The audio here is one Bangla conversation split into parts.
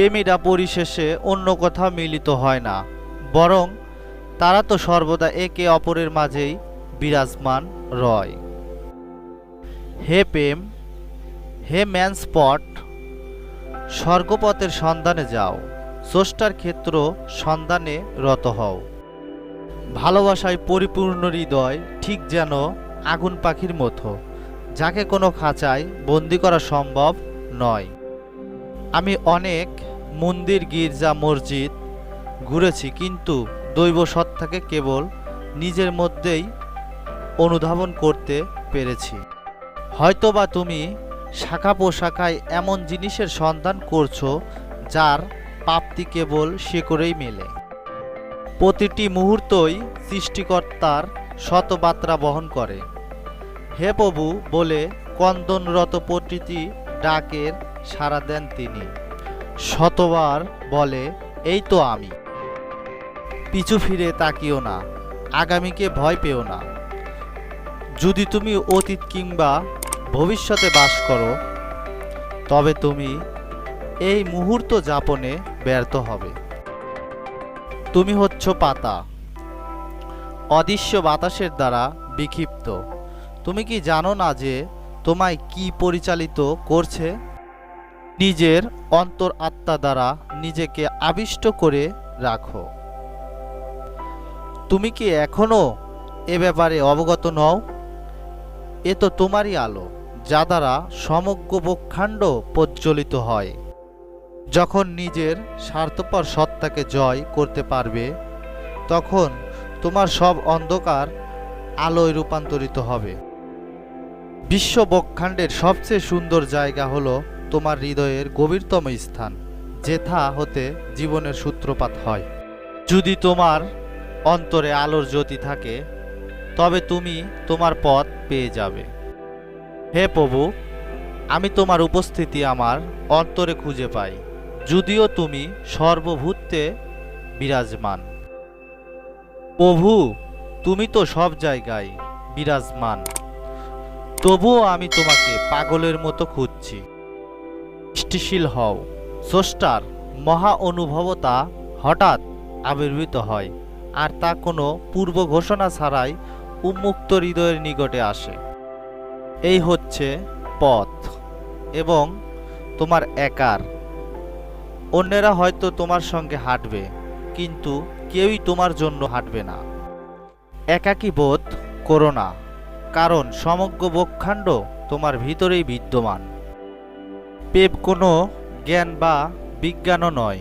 প্রেমীরা পরিশেষে অন্য কোথাও মিলিত হয় না, বরং তারা তো সর্বদা একে অপরের মাঝেই বিরাজমান রয়। হে প্রেম, হে ম্যান স্পট স্বর্গপথের সন্ধানে যাও, স্রষ্টার ক্ষেত্র সন্ধানে রত হও। ভালোবাসায় পরিপূর্ণ হৃদয় ঠিক যেন আগুন পাখির মতো, যাকে কোনো খাঁচায় বন্দি করা সম্ভব নয়। আমি অনেক মন্দির, গির্জা, মসজিদ ঘুরেছি, কিন্তু দৈব সত্তাকে কেবল নিজের মধ্যেই অনুধাবন করতে পেরেছি। হয়তোবা তুমি শাখা পোশাখায় এমন জিনিসের সন্ধান করছ যার প্রাপ্তি কেবল শিকড়েই মেলে। প্রতিটি মুহূর্তই সৃষ্টিকর্তার শতবাত্রা বহন করে। হে প্রভু বলে কন্দনরত প্রতিটি ডাকের সাড়া দেন তিনি। শতবার বলে, এই তো আমি। পিছু ফিরে তাকিও না, আগামীকে ভয় পেও না। যদি তুমি অতীত কিংবা ভবিষ্যতে বাস করো, তবে তুমি এই মুহূর্ত যাপনে ব্যর্থ হবে। তুমি হচ্ছ পাতা, অদৃশ্য বাতাসের দ্বারা বিক্ষিপ্ত। তুমি কি জানো না যে তোমায় কি পরিচালিত করছে? নিজের অন্তর আত্মা দ্বারা নিজেকে আবিষ্ট করে রাখো। তুমি কি এখনও এ ব্যাপারে অবগত নও? এ তো তোমারই আলো, যা দ্বারা সমগ্র বক্ষাণ্ড প্রজ্বলিত হয়। যখন নিজের স্বার্থপর সত্তাকে জয় করতে পারবে, তখন তোমার সব অন্ধকার আলোয় রূপান্তরিত হবে। বিশ্ব বক্ষাণ্ডের সবচেয়ে সুন্দর জায়গা হলো তোমার হৃদয়ের গভীরতম স্থান, যেথা হতে জীবনের সূত্রপাত হয়। যদি তোমার অন্তরে আলোর জ্যোতি থাকে, তবে তুমি তোমার পথ পেয়ে যাবে। হে প্রভু, আমি তোমার উপস্থিতি আমার অন্তরে খুঁজে পাই, যদিও তুমি সর্বভূতে বিরাজমান। প্রভু, তুমি তো সব জায়গায় বিরাজমান। তবুও আমি তোমাকে পাগলের মতো খুঁজছি। সৃষ্টিশীল হও। স্রষ্টার মহা অনুভবতা হঠাৎ আবির্ভূত হয়, আর তা কোনো পূর্ব ঘোষণা ছাড়াই উন্মুক্ত হৃদয়ের নিকটে আসে। এই হচ্ছে পথ, এবং তোমার একার। অন্যেরা হয়তো তোমার সঙ্গে হাঁটবে, কিন্তু কেউই তোমার জন্য হাঁটবে না। একাকী বোধ করো না, কারণ সমগ্র বক্ষাণ্ড তোমার ভিতরেই বিদ্যমান। পেপ কোনো জ্ঞান বা বিজ্ঞানও নয়,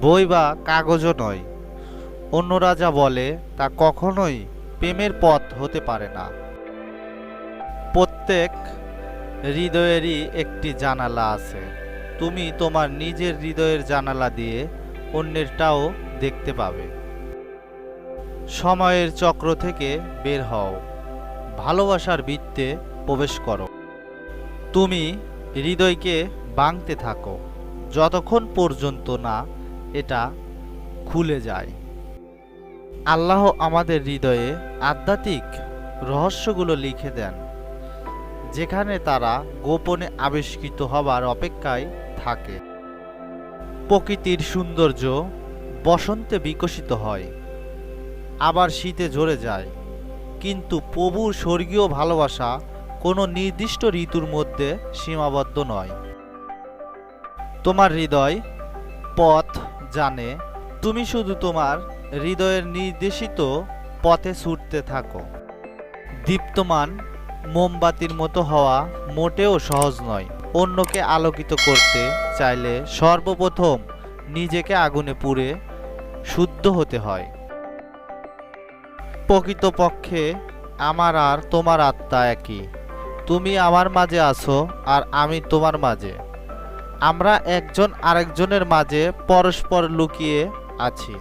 বই বা কাগজও নয়। অন্যরা যা বলে, তা কখনোই প্রেমের পথ হতে পারে না। প্রত্যেক হৃদয়েরই একটি জানালা আছে। তুমি তোমার নিজের হৃদয়ের জানালা দিয়ে অন্যেরটাও দেখতে পাবে। সময়ের চক্র থেকে বের হও। ভালোবাসার বৃত্তে প্রবেশ করো। তুমি হৃদয়কে বাংতে থাকো। যতক্ষণ পর্যন্ত না এটা খুলে যায়। আল্লাহ আমাদের হৃদয়ে আধ্যাত্মিক রহস্যগুলো লিখে দেন, যেখানে তারা গোপনে আবিষ্কৃত হবার অপেক্ষায় থাকে। প্রকৃতির সৌন্দর্য বসন্তে বিকশিত হয়, আবার শীতে ঝরে যায়। কিন্তু প্রভুর স্বর্গীয় ভালোবাসা কোনো নির্দিষ্ট ঋতুর মধ্যে সীমাবদ্ধ নয়। তোমার হৃদয় পথ জানে, তুমি শুধু তোমার হৃদয়ের নির্দেশিত পথে ছুটতে থাকো। দীপ্তমান মোমবাতির মতো হওয়া মোটেও সহজ নয়। অন্যকে আলোকিত করতে চাইলে সর্বপ্রথম নিজেকে আগুনে পুড়ে শুদ্ধ হতে হয়। প্রকৃতপক্ষে আমার আর তোমার আত্মা একই। তুমি আমার মাঝে আছো আর আমি তোমার মাঝে। আমরা একজন আরেকজনের মাঝে পরস্পর লুকিয়ে আছি।